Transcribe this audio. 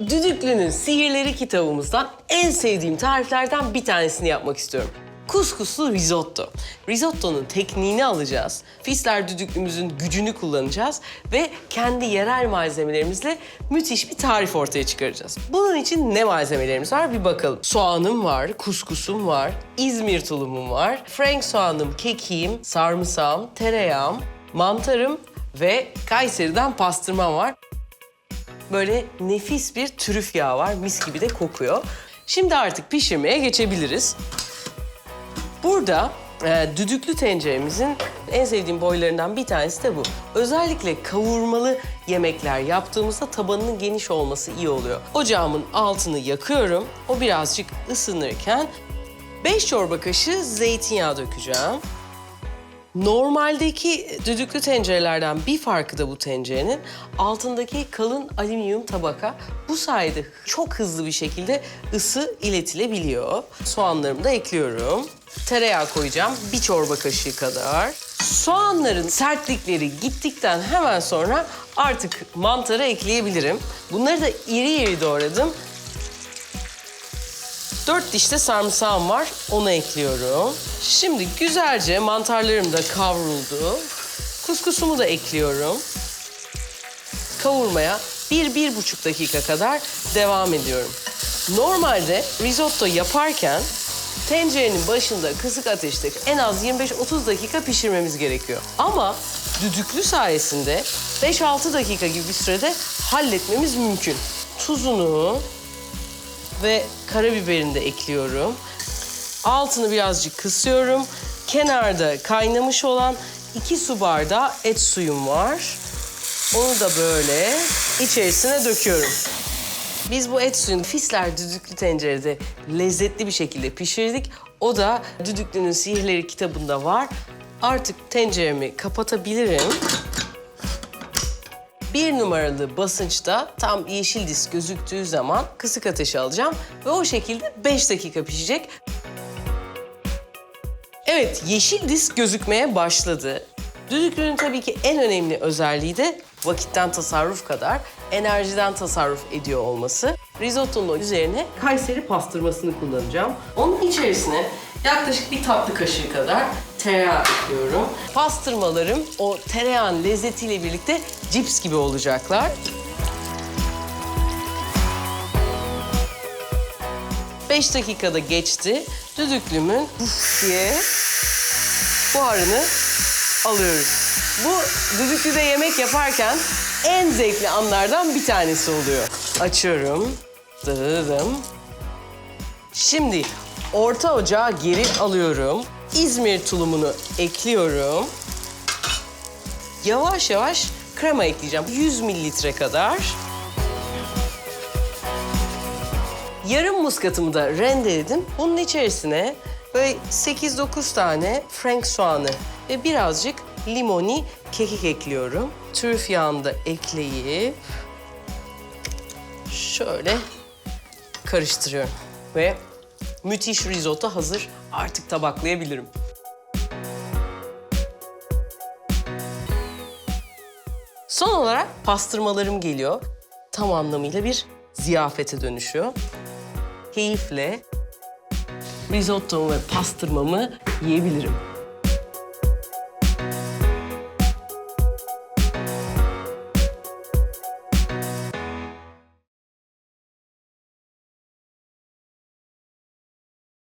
Düdüklü'nün Sihirleri kitabımızdan en sevdiğim tariflerden bir tanesini yapmak istiyorum. Kuskuslu risotto. Risotto'nun tekniğini alacağız. Fisler düdüklümüzün gücünü kullanacağız ve kendi yerel malzemelerimizle müthiş bir tarif ortaya çıkaracağız. Bunun için ne malzemelerimiz var bir bakalım. Soğanım var, kuskusum var, İzmir tulumum var, frank soğanım, kekiğim, sarımsağım, tereyağım, mantarım ve Kayseri'den pastırmam var. Böyle nefis bir trüf yağı var. Mis gibi de kokuyor. Şimdi artık pişirmeye geçebiliriz. Burada e, düdüklü tenceremizin en sevdiğim boylarından bir tanesi de bu. Özellikle kavurmalı yemekler yaptığımızda tabanının geniş olması iyi oluyor. Ocağımın altını yakıyorum. O birazcık ısınırken 5 çorba kaşığı zeytinyağı dökeceğim. Normaldeki düdüklü tencerelerden bir farkı da bu tencerenin altındaki kalın alüminyum tabaka. Bu sayede çok hızlı bir şekilde ısı iletilebiliyor. Soğanlarımı da ekliyorum. Tereyağı koyacağım bir çorba kaşığı kadar. Soğanların sertlikleri gittikten hemen sonra artık mantarı ekleyebilirim. Bunları da iri iri doğradım. Dört diş de sarımsağım var. Onu ekliyorum. Şimdi güzelce mantarlarım da kavruldu. Kuskusumu da ekliyorum. Kavurmaya bir, bir buçuk dakika kadar devam ediyorum. Normalde risotto yaparken tencerenin başında kısık ateşte en az 25-30 dakika pişirmemiz gerekiyor. Ama düdüklü sayesinde 5-6 dakika gibi bir sürede halletmemiz mümkün. Tuzunu, ve karabiberini de ekliyorum. Altını birazcık kısıyorum. Kenarda kaynamış olan iki su bardağı et suyum var. Onu da böyle içerisine döküyorum. Biz bu et suyunu Fisler düdüklü tencerede lezzetli bir şekilde pişirdik. O da Düdüklü'nün Sihirleri kitabında var. Artık tenceremi kapatabilirim. Bir numaralı basınçta tam yeşil disk gözüktüğü zaman kısık ateşe alacağım ve o şekilde 5 dakika pişecek. Evet, yeşil disk gözükmeye başladı. Düdüklünün tabii ki en önemli özelliği de vakitten tasarruf kadar enerjiden tasarruf ediyor olması. Risottonun üzerine Kayseri pastırmasını kullanacağım. Onun içerisine yaklaşık bir tatlı kaşığı kadar tereyağı ekliyorum. Pastırmalarım o tereyağın lezzetiyle birlikte cips gibi olacaklar. Beş dakikada geçti. Düdüklümün diye buharını alıyoruz. Bu düdüklüde yemek yaparken en zevkli anlardan bir tanesi oluyor. Açıyorum. Dıdım. Şimdi orta ocağa geri alıyorum. İzmir tulumunu ekliyorum. Yavaş yavaş krema ekleyeceğim. 100 mililitre kadar. Yarım muskatımı da rendeledim. Bunun içerisine böyle 8-9 tane frank soğanı ve birazcık limoni kekik ekliyorum. Trüf yağını da ekleyip şöyle karıştırıyorum. Ve müthiş risotto hazır. Artık tabaklayabilirim. Son olarak pastırmalarım geliyor. Tam anlamıyla bir ziyafete dönüşüyor. Keyifle risottomu ve pastırmamı yiyebilirim.